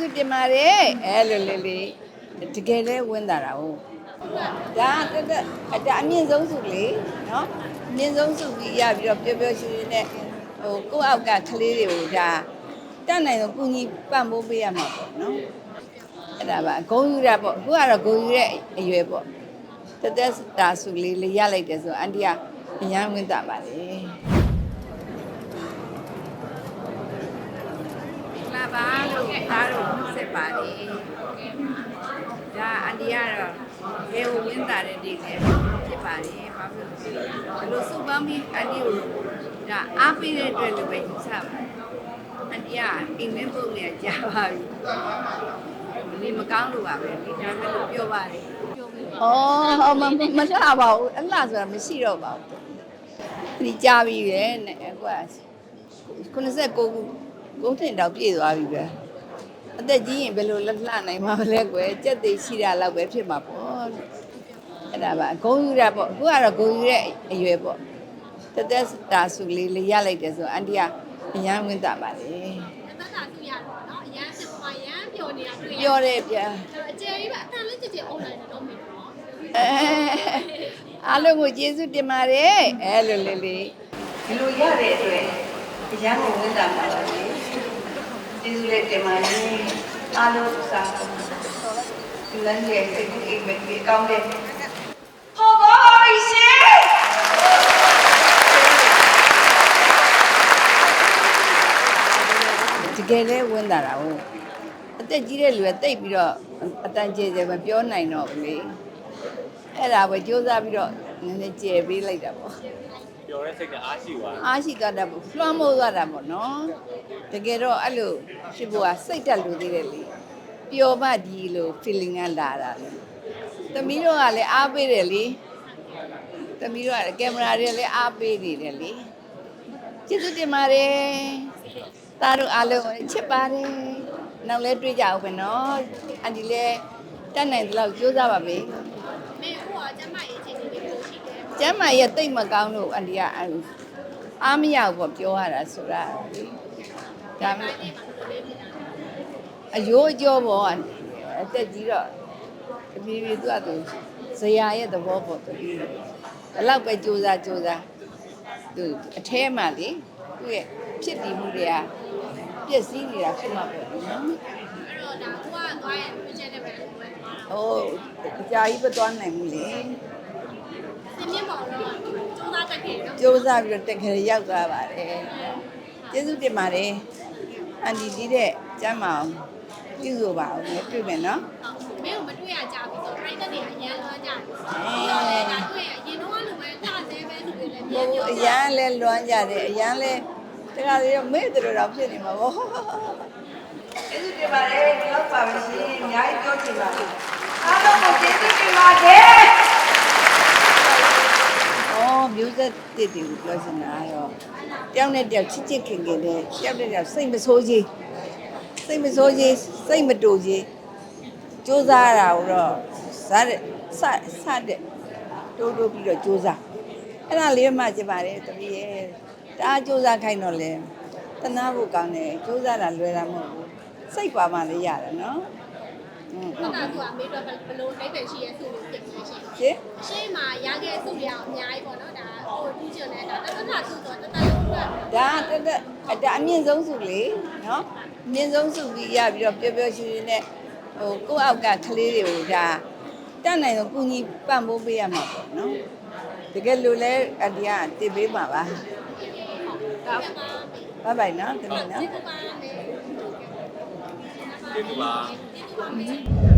စုတင်ပါတယ်အဲလိုလေးလေးတကယ်လဲဝင်တာတာဟုတ်ဒါတက်တက်အဒါအမြင့်ဆုံးစုလေနော်အမြင့်ဆုံးစုပြီးရပြီးတော့ပျော်ပျော်ရွှင်ရွှင်နဲ့ဟိုကိုယ့်အောက်ကကလေးတွေကိုဒါတက်နိုင်တော့ကုညီပံ့ပိုးပေးရမှာပေါ့နော်အဲ့ဒါပါဂုံယူတာပေါ့အခုကတော့ဂုံယူတဲ့အရွယ်ပေါ့တက်တက်တာစုလေးလေးရလိုက်တယ်ဆိုအန်တီကအញ្ញမ်းဝင်တာပါလေလာပါ လို့သားတို့နှုတ်ဆက်ပါတယ်ဒါအန်ဒီကတော့ဘယ်ကိုဝင်တာတဲ့ဒီလေဖြစ်ပါတယ်ဘာဖြစ်လို့လဲဘလို့စုပမ်းပြီးအန်ဒီကိုဒါအားပေးတဲ့အတွက်လည်းပဲယူဆပါတယ်အန်ဒီကအိမ်မင်းပုံလေးကြာပါပြီဒီမကောင်းလို့ပါပဲဒီဒါမဲ့လို့ပြောပါတယ်ဩဟောမမလှပါဘူးအလှဆိုတာမရှိတော့ပါဘူးဒီကြာပြီပဲနဲ့အခုက89ခုကုန်းထင်တော့ပြည့်သွားပြီပဲ အသက်ကြီးရင်ဘယ်လိုလှလှနိုင်မှာလဲကွယ်ကြက်သေးရှိတာလောက်ပဲဖြစ်မှာပေါ့အဲ့ဒါပါဂုံယူတာပေါ့အခုကတော့ဂုံယူတဲ့အရွယ်ပေါ့တသက်တာစုလေးလေးရလိုက်တယ်ဆိုအန်တီကအရန်ဝင်တာပါလေတသက်တာစုရတော့เนาะအရန်စပွားရန်ပျော်နေတာတွေ့ရပျော်တယ်ဗျာအကျယ်ကြီးပါအတန်လေးကြည်ကြည်အုံလိုက်တယ်တော့မင်းတော့အဲအားလုံးကိုကျေးဇူးတင်ပါတယ်အဲလိုလေးလေးဒီလိုရတဲ့အတွက်အရန်ကိုဝင်တာပါလေ ကျေးဇူးလေးတင်ပါတယ်အားလုံးစားဒီလမ်းရဲ့စိတ်ကူးအိမ်မက်ကြီးကောင်းတဲ့ဟောပါပါရှင်တကယ်လဲဝင်တာတာဟုတ်အသက်ကြီးတဲ့လူကတိတ်ပြီးတော့အတန်ကျေကျေမပြောနိုင်တော့ဘူးလေအဲ့ဒါပဲစူးစမ်းပြီးတော့နည်းနည်းကျေပေးလိုက်တာပေါ့ ပျော်တဲ့စိတ်ကအားရှိသွားတယ်အားရှိသွားတာပေါ့လွှမ်းမိုးသွားတာပေါ့နော်တကယ်တော့အဲ့လိုဖြစ်ဖို့ကစိတ်တက်လို့သေးတယ်လေပျော်မှဒီလို feeling ကလာတာလေသမီးတို့ကလည်းအားပေးတယ်လေသမီးတို့ကလည်းကင်မရာတွေလည်းအားပေးနေတယ်လေကျေးဇူးတင်ပါတယ်သားတို့အားလုံးကိုချစ်ပါတယ်နောက်လဲတွေ့ကြအောင်ပဲနော်အန်ဒီလည်းတက်နိုင်တဲ့လောက်ကြိုးစားပါမယ်မင်းဟိုကကျမရေး ကျမ်းမာရဲ့တိတ်မကောင်းလို့အန်ဒီကအဲ့လိုအားမရဘူးပေါ့ပြောရတာဆိုတာလေဒါမှမဟုတ်အယိုးအကျော်ပေါ့အသက်ကြီးတော့တပြေးပြေးသူ့အတူဇရာရဲ့သဘောပေါ့တပြေးဘယ်လောက်ပဲကြိုးစားကြိုးစားသူအแทမှာလေသူ့ရဲ့ဖြစ်တည်မှုတွေကပျက်စီးနေတာဖြစ်မှာပေါ့နော်အဲ့တော့ဒါကိုကသွားရင် project နဲ့ပဲလို့ပဲသွားတာဟိုအကြာကြီးမသွားနိုင်ဘူးလေသင် မြင့်ပေါ်တော့စူးစမ်းတက်ခဲ့နော်ကြိုးစားပြီးတော့တက်ခရီးရောက်သွားပါတယ်ကျေးဇူးတင်ပါတယ်အန်ဒီဒီတဲ့ကျမ်းမအောင်ပြုစုပါအောင်လည်းတွေ့မယ်နော်မင်းကိုမတွေ့ရကြဘူးဆိုပြိတ္တတွေအရန်လွှမ်းကြတယ်ဟုတ်တယ်ဒါတွေ့ရရင်တော့လူပဲတသေးပဲလူတွေလည်းဟိုအရန်လဲလွမ်းကြတယ်အရန်လဲတခါလေတော့မေ့တယ်လို့တော့ဖြစ်နေမှာပေါ့ကျေးဇူးတင်ပါတယ်ဒီလောက်ပါပဲရှင်အများကြီးပြောချင်ပါဘူးအားလုံးကိုကျေးဇူးတင်ပါတယ်အော် မျိုးဆက်တစ်တွေကိုပြောချင်တာရောတယောက်နဲ့တယောက်ချစ်ချစ်ခင်ခင်နဲ့တယောက်နဲ့တယောက်စိတ်မဆိုးကြီးစိတ်မဆိုးကြီးစိတ်မတူကြီးစူးစမ်းရတာတော့စားတဲ့စစတဲ့တိုးတိုးပြီးတော့စူးစမ်းအဲ့ဒါလေးမှကျပါတယ်တပည့်ရဲ့တအားစူးစမ်းခိုင်းတော့လေတနာဖို့ကောင်းတယ်စူးစမ်းတာလွယ်တာမဟုတ်ဘူးစိတ်ပါမှလည်းရတယ်နော်อืมဟုတ်တာသူကမေးတော့ဘလို့အိတ်ပဲရှိရဲသူ့ကို ပြင်နေရှိရှင်အရှိမရခဲ့စုရအောင်အများကြီးပေါ့နော်ဒါဟိုတူးချင်တဲ့ဒါတသက်တာသူ့တော့တသက်လုံးကဒါတက်တက်အဒါအမြင့်ဆုံးစုလေနော်အမြင့်ဆုံးစုပြီးရပြီးတော့ပျော်ပျော်ရွှင်ရွှင်နဲ့ဟိုကိုယ့်အောက်ကကလေးတွေကိုဒါတက်နိုင်တော့ကုညီပံ့ပိုးပေးရမှာပေါ့နော်တကယ်လို့လဲအဒီကတည်ပေးမှာပါဒါဘိုင်ဘိုင်နော်တမီးနော်ဒီကပါမယ်ကျေးဇူးပါဒီကပါမယ်